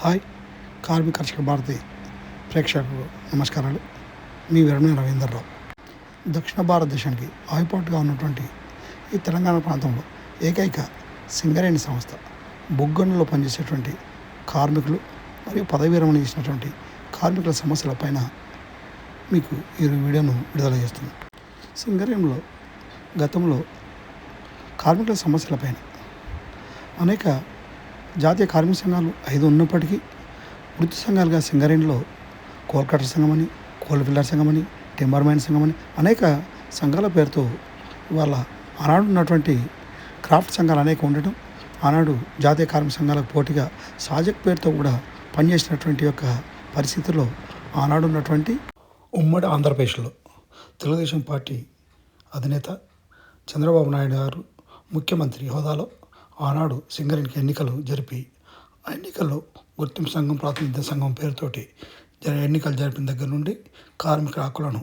Hi. కార్మిక కర్షక భారతి ప్రేక్షకులు నమస్కారాలు. మీ విరమణ రవీందర్రావు. దక్షిణ భారతదేశానికి ఆయుపాటుగా ఉన్నటువంటి ఈ తెలంగాణ ప్రాంతంలో ఏకైక సింగరేణి సంస్థ బొగ్గన్నులో పనిచేసేటువంటి కార్మికులు మరియు పదవి విరమణ చేసినటువంటి కార్మికుల సమస్యలపైన మీకు ఈ వీడియోను విడుదల చేస్తుంది సింగరేణిలో గతంలో కార్మికుల సమస్యలపైన అనేక జాతీయ కార్మిక సంఘాలు ఐదు ఉన్నప్పటికీ వృత్తి సంఘాలుగా సింగరేణిలో కోల్కటర్ సంఘమని సంఘం అని కోల్ ఫిల్లర్ సంఘం అని టింబర్ మైన్ సంఘం అని అనేక సంఘాల పేరుతో వాళ్ళ ఆనాడు ఉన్నటువంటి క్రాఫ్ట్ సంఘాలు అనేక ఉండటం ఆనాడు జాతీయ కార్మిక సంఘాలకు పోటీగా సాజక్ పేరుతో కూడా పనిచేసినటువంటి యొక్క పరిస్థితుల్లో ఆనాడు ఉన్నటువంటి ఉమ్మడి ఆంధ్రప్రదేశ్లో తెలుగుదేశం పార్టీ అధినేత చంద్రబాబు నాయుడు గారు ముఖ్యమంత్రి హోదాలో ఆనాడు సింగరేణికి ఎన్నికలు జరిపి ఆ ఎన్నికల్లో గుర్తింపు సంఘం ప్రాతినిధ్య సంఘం పేరుతోటి జరిగిన ఎన్నికలు జరిపిన దగ్గర నుండి కార్మిక హక్కులను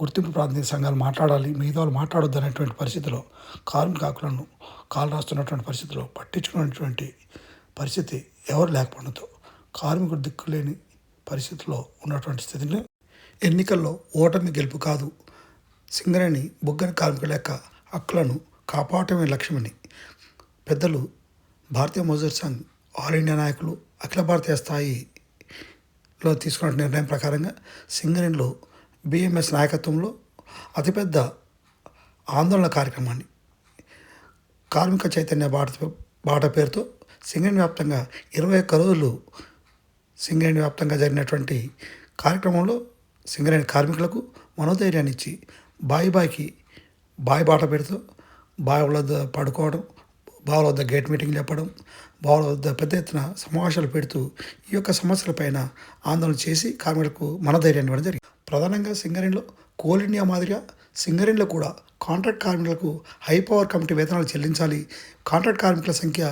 గుర్తింపు ప్రాతినిధ్య సంఘాలు మాట్లాడాలి మిగతా వాళ్ళు మాట్లాడొద్దు అనేటువంటి పరిస్థితిలో కార్మిక హక్కులను కాలు రాస్తున్నటువంటి పరిస్థితిలో పట్టించుకున్నటువంటి పరిస్థితి ఎవరు లేకపోవడంతో కార్మికుడు దిక్కులేని పరిస్థితిలో ఉన్నటువంటి స్థితిని ఎన్నికల్లో ఓటమి గెలుపు కాదు సింగరేణి బుగ్గని కార్మికుల యొక్క హక్కులను కాపాడటమే లక్ష్యమని పెద్దలు భారతీయ మజూర్ సంఘ్ ఆల్ ఇండియా నాయకులు అఖిల భారతీయ స్థాయిలో తీసుకున్న నిర్ణయం ప్రకారంగా సింగరేణిలో బిఎంఎస్ నాయకత్వంలో అతిపెద్ద ఆందోళన కార్యక్రమాన్ని కార్మిక చైతన్య బాట బాట పేరుతో సింగరేణి వ్యాప్తంగా ఇరవై ఒక్క రోజులు సింగరేణి వ్యాప్తంగా జరిగినటువంటి కార్యక్రమంలో సింగరేణి కార్మికులకు మనోధైర్యాన్ని ఇచ్చి బాయి బాయికి బాయి బాట పెడుతూ బావి పడుకోవడం బావుల వద్ద గేట్ మీటింగ్ చెప్పడం బావుల వద్ద పెద్ద ఎత్తున సమావేశాలు పెడుతూ ఈ యొక్క సమస్యలపైన ఆందోళన చేసి కార్మికులకు మనధైర్యాన్ని ఇవ్వడం జరిగింది. ప్రధానంగా సింగరేణిలో కోల్ ఇండియా మాదిరిగా సింగరేణిలో కూడా కాంట్రాక్ట్ కార్మికులకు హై పవర్ కమిటీ వేతనాలు చెల్లించాలి. కాంట్రాక్ట్ కార్మికుల సంఖ్య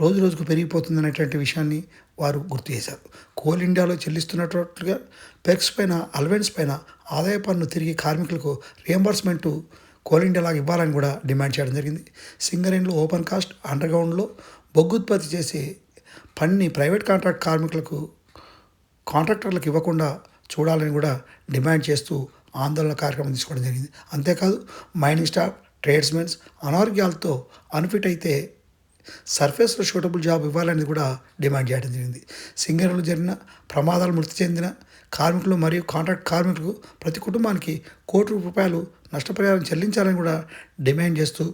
రోజు రోజుకు పెరిగిపోతుంది అనేటువంటి విషయాన్ని వారు గుర్తు చేశారు. కోల్ ఇండియాలో చెల్లిస్తున్నట్లుగా పెక్స్ పైన అలవెన్స్ పైన ఆదాయ పన్ను తిరిగి కార్మికులకు రియంబర్స్మెంటు కోల్ ఇండియా లాగా ఇవ్వాలని కూడా డిమాండ్ చేయడం జరిగింది. సింగరేణిలో ఓపెన్ కాస్ట్ అండర్ గ్రౌండ్లో బొగ్గు ఉత్పత్తి చేసే పనిని ప్రైవేట్ కాంట్రాక్ట్ కార్మికులకు కాంట్రాక్టర్లకు ఇవ్వకుండా చూడాలని కూడా డిమాండ్ చేస్తూ ఆందోళన కార్యక్రమం తీసుకోవడం జరిగింది. అంతేకాదు మైనింగ్ స్టాఫ్ ట్రేడ్స్మెన్స్ అనారోగ్యాలతో అన్ఫిట్ అయితే సర్ఫేస్లో షూటబుల్ జాబ్ ఇవ్వాలని కూడా డిమాండ్ చేయడం జరిగింది. సింగరేణిలో జరిగిన ప్రమాదాలు మృతి చెందిన కార్మికులు మరియు కాంట్రాక్ట్ కార్మికులకు ప్రతి కుటుంబానికి కోటి రూపాయలు నష్టపరిహారం చెల్లించాలని కూడా డిమాండ్ చేస్తూ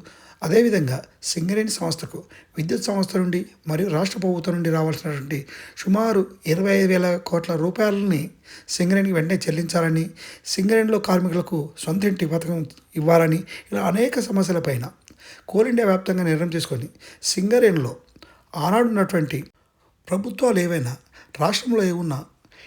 అదేవిధంగా సింగరేణి సంస్థకు విద్యుత్ సంస్థ నుండి మరియు రాష్ట్ర ప్రభుత్వం నుండి రావాల్సినటువంటి సుమారు ఇరవై ఐదు వేల కోట్ల రూపాయలని సింగరేణికి వెంటనే చెల్లించాలని సింగరేణిలో కార్మికులకు సొంత ఇంటి పథకం ఇవ్వాలని ఇలా అనేక సమస్యలపైన కోల్ ఇండియా వ్యాప్తంగా నిర్ణయం చేసుకొని సింగరేణిలో ఆనాడున్నటువంటి ప్రభుత్వాలు ఏవైనా రాష్ట్రంలో ఏ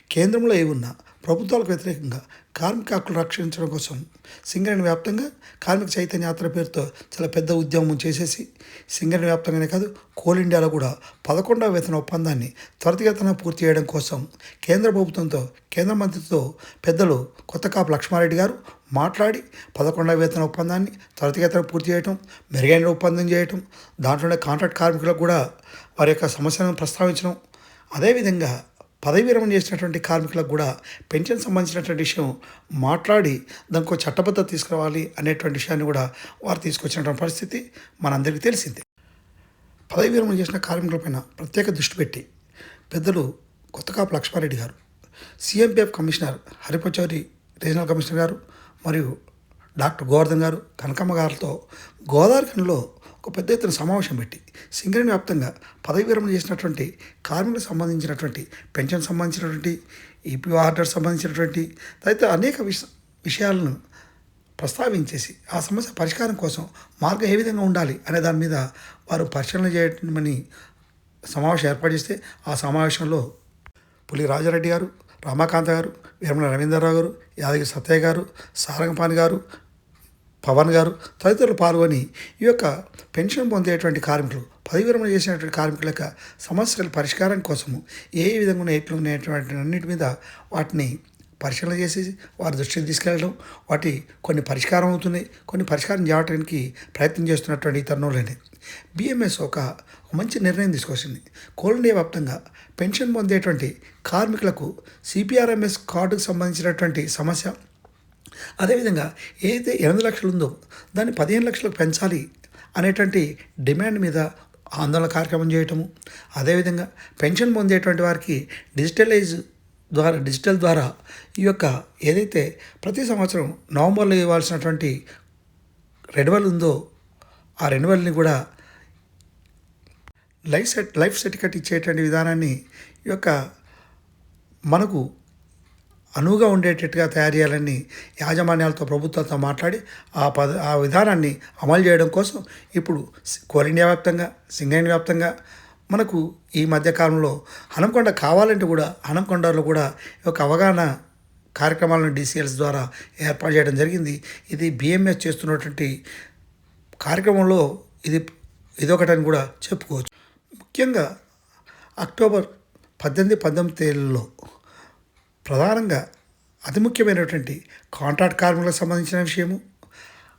కేంద్రంలో ఏ ఉన్నా ప్రభుత్వాలకు వ్యతిరేకంగా కార్మిక హక్కులు రక్షించడం కోసం సింగరేణి వ్యాప్తంగా కార్మిక చైతన్య యాత్ర పేరుతో చాలా పెద్ద ఉద్యమం చేసేసి సింగరేణి వ్యాప్తంగానే కాదు కోల్ ఇండియాలో కూడా పదకొండవ వేతన ఒప్పందాన్ని త్వరితగతన పూర్తి చేయడం కోసం కేంద్ర ప్రభుత్వంతో కేంద్ర మంత్రితో పెద్దలు కొత్త కాపు లక్ష్మారెడ్డి గారు మాట్లాడి పదకొండవ వేతన ఒప్పందాన్ని త్వరితగతన పూర్తి చేయటం మెరుగైన ఒప్పందం చేయటం దాంట్లోనే కాంట్రాక్ట్ కార్మికులకు కూడా వారి యొక్క సమస్యలను ప్రస్తావించడం. అదేవిధంగా పదవి విరమణ చేసినటువంటి కార్మికులకు కూడా పెన్షన్ సంబంధించినటువంటి విషయం మాట్లాడి దానికి ఒక చట్టబద్ధత తీసుకురావాలి అనేటువంటి విషయాన్ని కూడా వారు తీసుకొచ్చినటువంటి పరిస్థితి మనందరికీ తెలిసిందే. పదవి విరమణ చేసిన కార్మికులపైన ప్రత్యేక దృష్టి పెట్టి పెద్దలు Kothakapu Lakshma Reddy garu CMPF commissioner Hari Pachauri regional commissioner garu మరియు డాక్టర్ గోవర్ధన్ గారు కనకమ్మ గారితో గోదావరి కనులో ఒక పెద్ద ఎత్తున సమావేశం పెట్టి సింగరేణి వ్యాప్తంగా పదవి విరమణ చేసినటువంటి కార్మికులకు సంబంధించినటువంటి పెన్షన్ సంబంధించినటువంటి ఈపీఓ ఆర్డర్ సంబంధించినటువంటి తదితర అనేక విష విషయాలను ప్రస్తావించేసి ఆ సమస్య పరిష్కారం కోసం మార్గం ఏ విధంగా ఉండాలి అనే దాని మీద వారు పరిశీలన చేయమని సమావేశం ఏర్పాటు చేస్తే ఆ సమావేశంలో పులి రాజారెడ్డి గారు రమాకాంత్ గారు వీరమల రవీంద్రరావు గారు యాదగిరి సత్తయ్య గారు సారంగపాణి గారు పవన్ గారు తదితరులు పాల్గొని ఈ యొక్క పెన్షన్ పొందేటువంటి కార్మికులు పదవి విరమణ చేసినటువంటి కార్మికుల యొక్క సమస్యల పరిష్కారం కోసము ఏ విధంగా ఉన్న ఎట్లు ఉన్నటువంటి అన్నిటి మీద వాటిని పరిశీలన చేసి వారి దృష్టికి తీసుకెళ్ళడం వాటి కొన్ని పరిష్కారం అవుతున్నాయి కొన్ని పరిష్కారం చేయడానికి ప్రయత్నం చేస్తున్నటువంటి తరుణంలోనే బిఎంఎస్ ఒక మంచి నిర్ణయం తీసుకొచ్చింది. కోల్ ఇండియా వ్యాప్తంగా పెన్షన్ పొందేటువంటి కార్మికులకు సిపిఆర్ఎంఎస్ కార్డుకు సంబంధించినటువంటి సమస్య అదేవిధంగా ఏదైతే ఎనిమిది లక్షలు ఉందో దాన్ని పదిహేను లక్షలకు పెంచాలి అనేటువంటి డిమాండ్ మీద ఆందోళన కార్యక్రమం చేయటము అదేవిధంగా పెన్షన్ పొందేటువంటి వారికి డిజిటలైజ్ ద్వారా డిజిటల్ ద్వారా ఈ యొక్క ఏదైతే ప్రతి సంవత్సరం నవంబర్లో ఇవ్వాల్సినటువంటి రెన్యువల్ ఉందో ఆ రెన్యువల్ని కూడా లైఫ్ సెట్ లైఫ్ సర్టిఫికెట్ ఇచ్చేటువంటి విధానాన్ని ఈ యొక్క మనకు అనువుగా ఉండేటట్టుగా తయారు చేయాలని యాజమాన్యాలతో ప్రభుత్వంతో మాట్లాడి ఆ పద ఆ విధానాన్ని అమలు చేయడం కోసం ఇప్పుడు కోల్ ఇండియా వ్యాప్తంగా సింగరేణి వ్యాప్తంగా మనకు ఈ మధ్యకాలంలో హనంకొండ కావాలంటే కూడా హనంకొండలో కూడా ఒక అవగాహన కార్యక్రమాలను డీసీఎల్స్ ద్వారా ఏర్పాటు చేయడం జరిగింది. ఇది బిఎంఎస్ చేస్తున్నటువంటి కార్యక్రమంలో ఇది ఇదొకటని కూడా చెప్పుకోవచ్చు. ముఖ్యంగా అక్టోబర్ పద్దెనిమిది పంతొమ్మిది తేదీలలో ప్రధానంగా అతి ముఖ్యమైనటువంటి కాంట్రాక్ట్ కార్మికులకు సంబంధించిన విషయము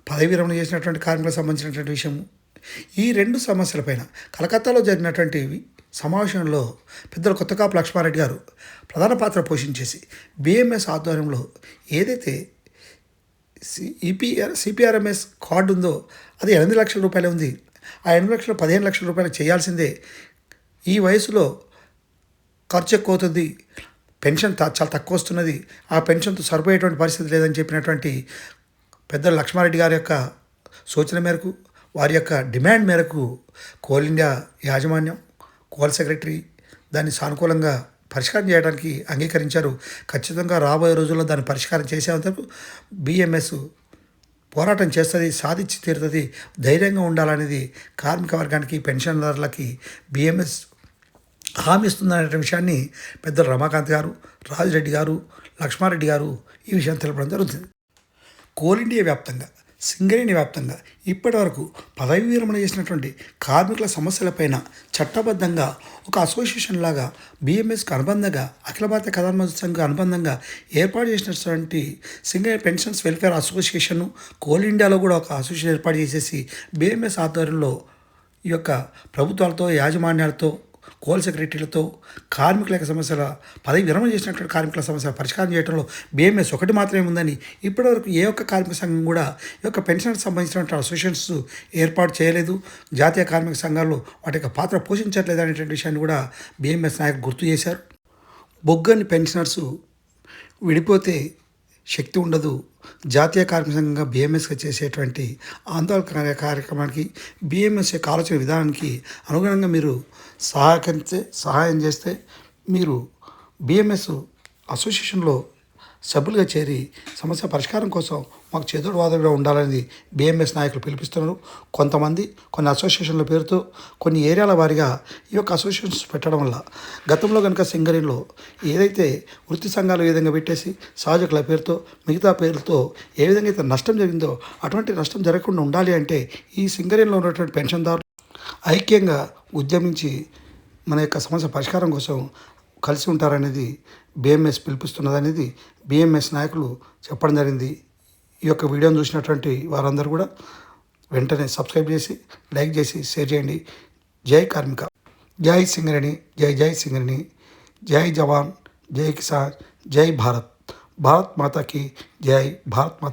పదవి విరమణ చేసినటువంటి కార్మికులకు సంబంధించినటువంటి విషయము. ఈ రెండు సమస్యలపైన కలకత్తాలో జరిగినటువంటి సమావేశంలో పెద్దలు కొత్తకాపు లక్ష్మారెడ్డి గారు ప్రధాన పాత్ర పోషించేసి బిఎంఎస్ ఆధ్వర్యంలో ఏదైతే ఈపీఆర్ సిపిఆర్ఎంఎస్ కార్డు ఉందో అది ఎనిమిది లక్షల రూపాయలే ఉంది. ఆ ఎనిమిది లక్షలు పదిహేను లక్షల రూపాయలు చేయాల్సిందే. ఈ వయసులో ఖర్చు ఎక్కువ అవుతుంది. పెన్షన్ త- చాలా తక్కువ వస్తున్నది. ఆ పెన్షన్తో సరిపోయేటువంటి పరిస్థితి లేదని చెప్పినటువంటి పెద్ద లక్ష్మారెడ్డి గారి యొక్క సూచన మేరకు వారి యొక్క డిమాండ్ మేరకు కోల్ ఇండియా యాజమాన్యం కోల్ సెక్రటరీ దాన్ని సానుకూలంగా పరిష్కారం చేయడానికి అంగీకరించారు. ఖచ్చితంగా రాబోయే రోజుల్లో దాన్ని పరిష్కారం చేసేందుకు బిఎంఎస్ పోరాటం చేస్తుంది సాధించి తీరుతుంది ధైర్యంగా ఉండాలనేది కార్మిక వర్గానికి పెన్షనర్లకి బిఎంఎస్ హామీ ఇస్తుందనే విషయాన్ని పెద్దలు రమాకాంత్ గారు రాజిరెడ్డి గారు లక్ష్మారెడ్డి గారు ఈ విషయం తెలపడం జరుగుతుంది. కోల్ ఇండియా వ్యాప్తంగా సింగరేణి వ్యాప్తంగా ఇప్పటి వరకు పదవి విరమణ చేసినటువంటి కార్మికుల సమస్యలపైన చట్టబద్ధంగా ఒక అసోసియేషన్ లాగా బిఎంఎస్కి అనుబంధంగా అఖిల భారత కథాత్మక సంఘ అనుబంధంగా ఏర్పాటు చేసినటువంటి Singareni pensions welfare association coal ఇండియాలో కూడా ఒక అసోసియేషన్ ఏర్పాటు చేసేసి బిఎంఎస్ ఆధ్వర్యంలో ఈ యొక్క ప్రభుత్వాలతో యాజమాన్యాలతో కోల్ సెక్రటరీలతో కార్మికుల యొక్క సమస్యల పదవి విరమణ చేసినటువంటి కార్మికుల సమస్యల పరిష్కారం చేయడంలో బిఎంఎస్ ఒకటి మాత్రమే ఉందని ఇప్పటివరకు ఏ ఒక్క కార్మిక సంఘం కూడా ఈ యొక్క పెన్షన్కి సంబంధించినటువంటి అసోసియేషన్స్ ఏర్పాటు చేయలేదు. జాతీయ కార్మిక సంఘాలు వాటి యొక్క పాత్ర పోషించట్లేదు అనేటువంటి విషయాన్ని కూడా బిఎంఎస్ నాయకులు గుర్తు చేశారు. బొగ్గని పెన్షనర్స్ విడిపోతే శక్తి ఉండదు. జాతీయ కార్మిక సంఘంగా బిఎంఎస్గా చేసేటువంటి ఆందోళన కార్యక్రమానికి బిఎంఎస్ యొక్క ఆలోచన విధానానికి అనుగుణంగా మీరు సహాయకరిస్తే సహాయం చేస్తే మీరు బిఎంఎస్ అసోసియేషన్లో సభ్యులుగా చేరి సమస్య పరిష్కారం కోసం మాకు చేదోడు వాదోడుగా ఉండాలని బిఎంఎస్ నాయకులు పిలిపిస్తున్నారు. కొంతమంది కొన్ని అసోసియేషన్ల పేరుతో కొన్ని ఏరియాల వారిగా ఈ యొక్క అసోసియేషన్స్ పెట్టడం వల్ల గతంలో కనుక సింగరేణిలో ఏదైతే వృత్తి సంఘాలు ఏ విధంగా పెట్టేసి సహజకుల పేరుతో మిగతా పేర్లతో ఏ విధంగా అయితే నష్టం జరిగిందో అటువంటి నష్టం జరగకుండా ఉండాలి అంటే ఈ సింగరేణిలో ఉన్నటువంటి పెన్షన్దారులు ఐక్యంగా ఉద్యమించి మన యొక్క సమస్య పరిష్కారం కోసం కలిసి ఉంటారనేది బిఎంఎస్ పిలిపిస్తున్నదనేది బీఎంఎస్ నాయకులు చెప్పడం జరిగింది. ఈ యొక్క వీడియోని చూసినటువంటి వారందరూ కూడా వెంటనే సబ్స్క్రైబ్ చేసి లైక్ చేసి షేర్ చేయండి. జై కార్మిక. జై సింగరేణి. జై జై సింగరేణి. జై జవాన్. జై కిసాన్. జై భారత్. భారత్ మాతాకి జై. భారత్ మాత